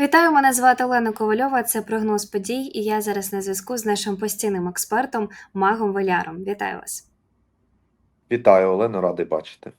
Вітаю, мене звати Олена Ковальова. Це прогноз подій, і я зараз на зв'язку з нашим постійним експертом Магом Валяром. Вітаю вас. Вітаю, Олено, радий бачити.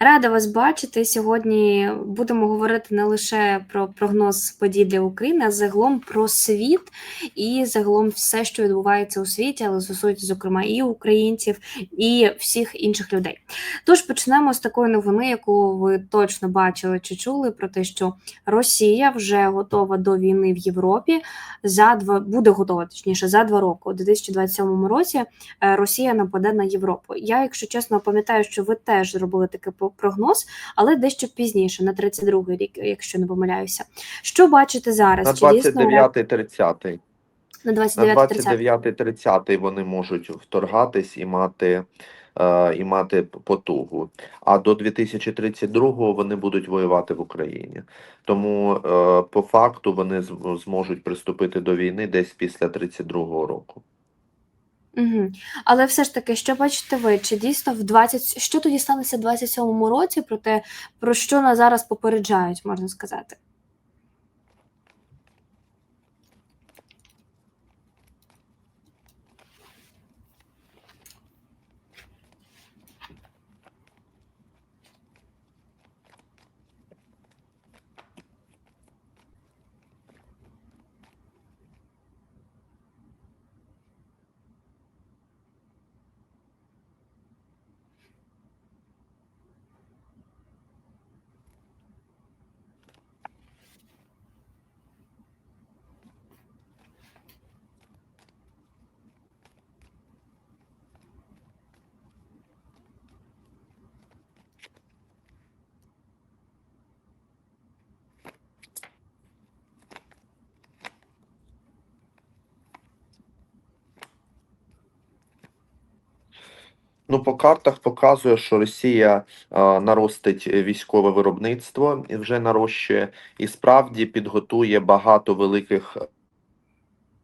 Рада вас бачити. Сьогодні будемо говорити не лише про прогноз подій для України, а загалом про світ і загалом все, що відбувається у світі, але стосується, зокрема, і українців, і всіх інших людей. Тож почнемо з такої новини, яку ви точно бачили чи чули, про те, що Росія вже готова до війни в Європі. За два буде готова точніше за два роки. У 2027 році е, Росія нападе на Європу. Я, якщо чесно, пам'ятаю, що ви теж зробили такий по- прогноз, але дещо пізніше, на 32-й рік, якщо не помиляюся. Що бачите зараз? На Чи дійсно 29-30 на на 29-30? 29-30 вони можуть вторгатись і мати, е, і мати потугу. А до 2032 вони будуть воювати в Україні. Тому е, по факту вони зможуть приступити до війни десь після 32-го року. Угу. Але все ж таки, що бачите ви? Чи дійсно в 20... що тоді станеться в 27-му році? Про те, про що нас зараз попереджають, можна сказати? Ну, по картах показує, що Росія е, наростить військове виробництво і вже нарощує, і справді підготує багато великих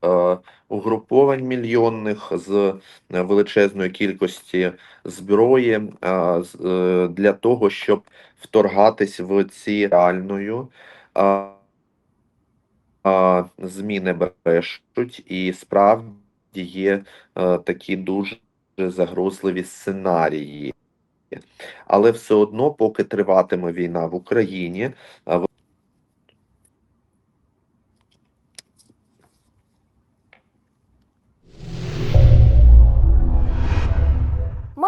е, угруповань мільйонних з е, величезної кількості зброї з- е, для того, щоб вторгатись в ці реальною. е, е, Зміни брешуть, і справді є е, такі дуже загрозливі сценарії. Але все одно, поки триватиме війна в Україні,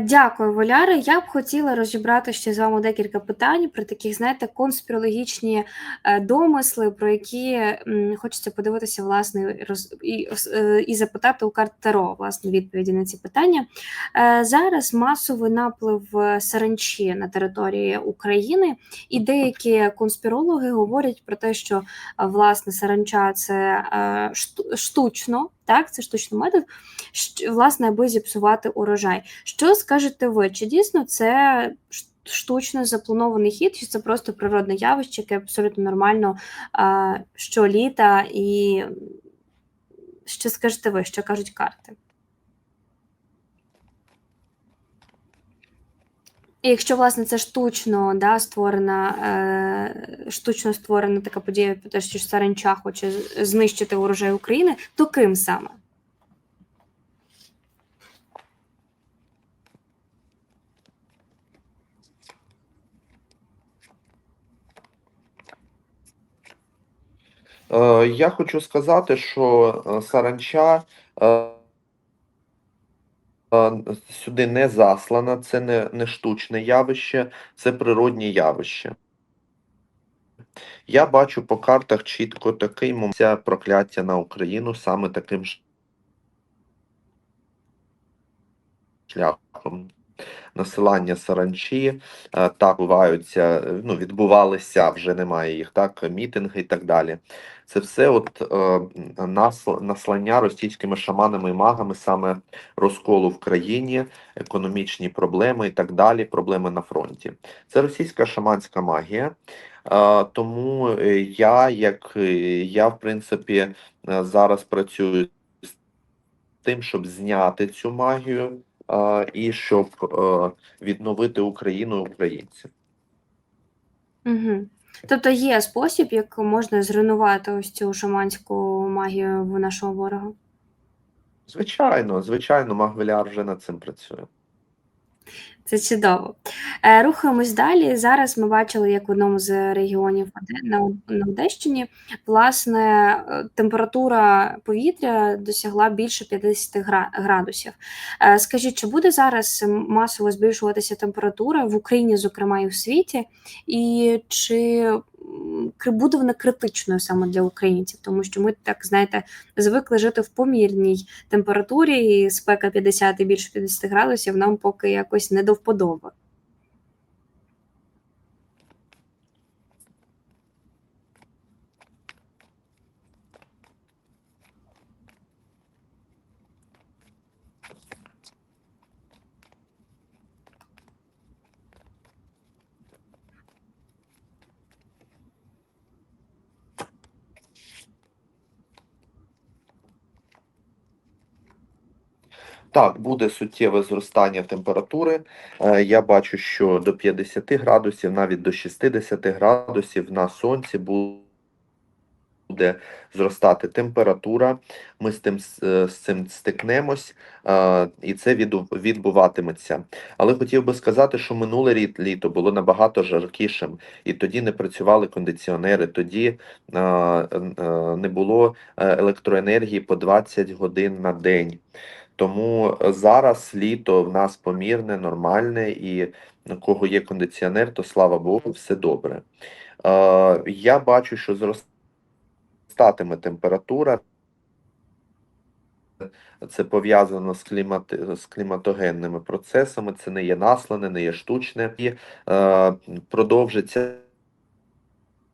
Дякую, Воляри. Я б хотіла розібрати ще з вами декілька питань про такі, знаєте, конспірологічні е, домисли, про які хочеться подивитися, власне, і е, і запитати у карт Таро, власне, відповіді на ці питання. Е, Зараз масовий наплив е, саранчі на території України, і деякі конспірологи говорять про те, що е, власне саранча це е, штучно, так, це штучний метод, власне, аби зіпсувати урожай. Що скажете ви? Чи дійсно це штучно запланований хід, чи це просто природне явище, яке абсолютно нормально щоліта? І що скажете ви, що кажуть карти? І якщо власне це штучно да, створена, е, штучно створена така подія, те, що саранча хоче знищити урожай України, то ким саме? Е, Я хочу сказати, що е, саранча е, сюди не заслана, це не, не штучне явище, це природнє явище. Я бачу по картах чітко такий момент прокляття на Україну саме таким шляхом. Насилання саранчі, е, так буваються, ну, відбувалися, вже немає їх, так, мітинги і так далі. Це все от е, наслання російськими шаманами і магами саме розколу в країні, економічні проблеми і так далі, проблеми на фронті. Це російська шаманська магія. Е, Тому я, як я, в принципі, зараз працюю з тим, щоб зняти цю магію і щоб е, відновити Україну українців. Угу. Тобто є спосіб, як можна зруйнувати ось цю шаманську магію в нашого ворога. Звичайно, звичайно, Магвеляр вже над цим працює. Це чудово. Е, Рухаємось далі. Зараз ми бачили, як в одному з регіонів на, на Одещині власне е, температура повітря досягла більше 50 градусів. Е, Скажіть, чи буде зараз масово збільшуватися температура в Україні, зокрема і в світі, і чи буде вона критичною саме для українців? Тому що ми так знаєте звикли жити в помірній температурі, і спека 50 і більше 50 градусів нам поки якось не до вподоби. Так, буде суттєве зростання температури. Е, Я бачу, що до 50 градусів, навіть до 60 градусів на сонці буде зростати температура. Ми з тим е, з цим стикнемось, е, і це відбуватиметься. Але хотів би сказати, що минуле літо було набагато жаркішим, і тоді не працювали кондиціонери, тоді не було електроенергії по 20 годин на день. Тому е, зараз літо в нас помірне, нормальне, і у кого є кондиціонер, то слава Богу, все добре. Е, я бачу, що зростатиме температура. Це пов'язано з, клімат... з кліматогенними процесами, це не є наслане, не є штучне. І е, продовжиться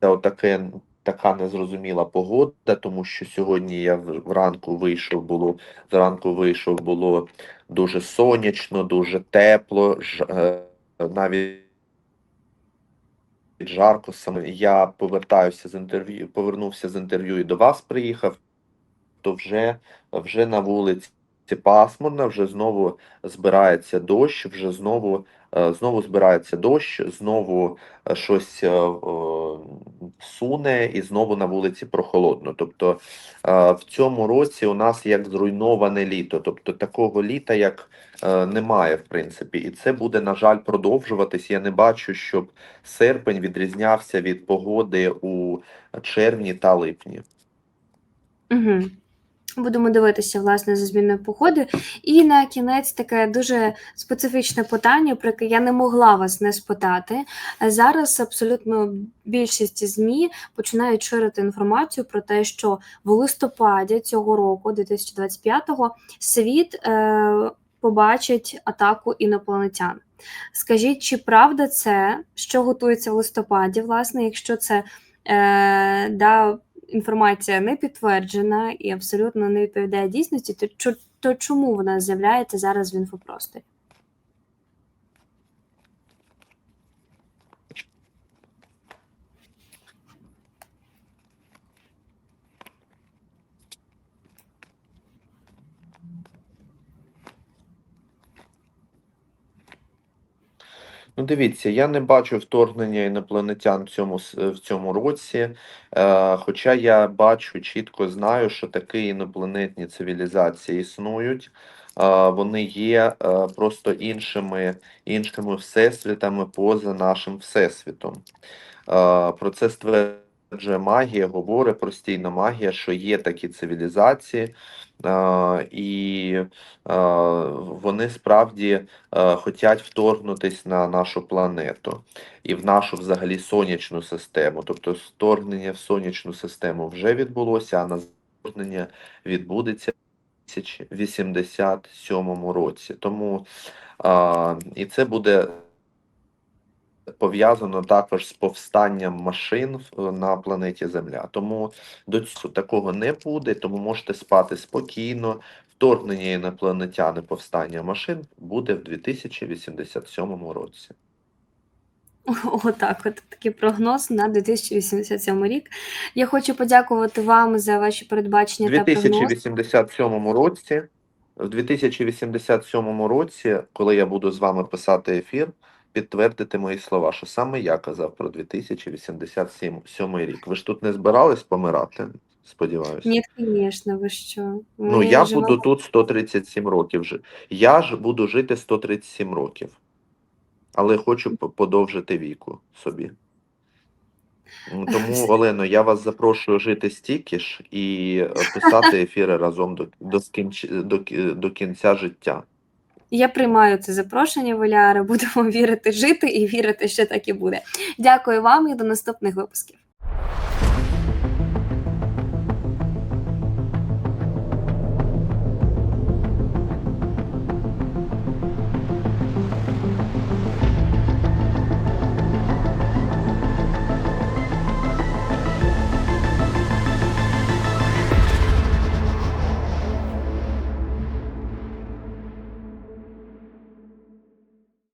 отаке, така незрозуміла погода, тому що сьогодні я вранку вийшов, було зранку вийшов, було дуже сонячно, дуже тепло, ж, е, навіть жарко саме. Я повертаюся з інтерв'ю, повернувся з інтерв'ю і до вас приїхав, то вже, вже на вулиці пасмурно, вже знову збирається дощ, вже знову, е, знову збирається дощ, знову е, щось е, суне і знову на вулиці прохолодно. Тобто в цьому році у нас як зруйноване літо, тобто такого літа, як немає, в принципі, і це буде, на жаль, продовжуватись. Я не бачу, щоб серпень відрізнявся від погоди у червні та липні. Угу. Будемо дивитися, власне, за зміною погоди. І на кінець таке дуже специфічне питання, про яке я не могла вас не спитати. Зараз абсолютно більшість ЗМІ починають ширити інформацію про те, що в листопаді цього року, 2025-го, світ е, побачить атаку інопланетян. Скажіть, чи правда це, що готується в листопаді, власне, якщо це е, да, інформація не підтверджена і абсолютно не відповідає дійсності, то, чому вона з'являється зараз в інфопросторі? Ну, дивіться, я не бачу вторгнення інопланетян в цьому, в цьому році, е, хоча я бачу, чітко знаю, що такі інопланетні цивілізації існують. Е, вони є е, просто іншими, іншими всесвітами поза нашим всесвітом. Е, Про це стверджує магія, говорить простійна магія, що є такі цивілізації, е, і е, вони справді е, хотять вторгнутись на нашу планету і в нашу взагалі сонячну систему. Тобто вторгнення в сонячну систему вже відбулося, а на вторгнення відбудеться 2087 році. Тому а, і це буде пов'язано також з повстанням машин на планеті Земля. Тому до цього такого не буде, тому можете спати спокійно. Вторгнення інопланетян і повстання машин буде в 2087 році. Отак, от такий прогноз на 2087 рік. Я хочу подякувати вам за ваші В передбачення та прогнози. 2087 році, в 2087 році, коли я буду з вами писати ефір, підтвердити мої слова, що саме я казав про 2087 рік. Ви ж тут не збирались помирати, сподіваюся. Ні, звісно, ви що? Ну, я живемо- буду тут 137 років. Я ж буду жити 137 років. Але хочу подовжити віку собі. Тому, Олено, я вас запрошую жити стільки ж і е, писати ефіри разом до, до, до, до кінця життя. Я приймаю це запрошення, Валяра. Будемо вірити, жити і вірити, що так і буде. Дякую вам і до наступних випусків.